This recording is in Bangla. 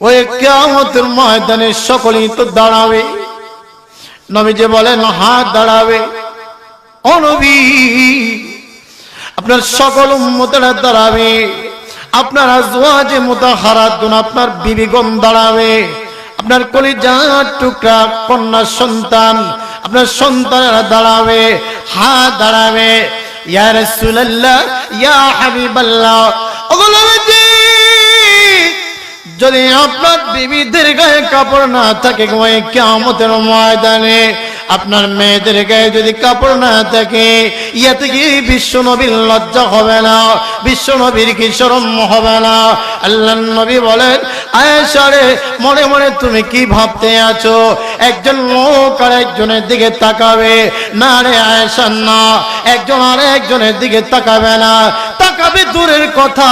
ওই ময়দানে সকলেই তো দাঁড়াবে। বলেন হাত দাঁড়াবে। আপনার সকল উম্মতেরা দাঁড়াবে। আপনার আজওয়াজে মুতাহারাতুন, আপনার বিবিগণ দাঁড়াবে। আপনার কলিজার টুকরা কন্যা সন্তান, আপনার সন্তানেরা দাঁড়াবে। হাত দাঁড়াবে। ইয়া হাবিবাল্লাহ। যদি আপনার বিবিদের গায়ে কাপড় না থাকে কেমতের ময়দানে আপনার মেয়েদের গায়ে যদি কাপড় না থাকে, ইয়াতে কি বিশ্ব নবীর লজ্জা হবে না? বিশ্ব নবীর কি শরম হবে না? আল্লাহ নবী বলেন আয়েশারে মনে মনে তুমি কি ভাবতে আছো? একজন লোক আর একজনের দিকে তাকাবে না রে আয়েশা, না। একজন আর একজনের দিকে তাকাবে না। তাকাবে দূরের কথা।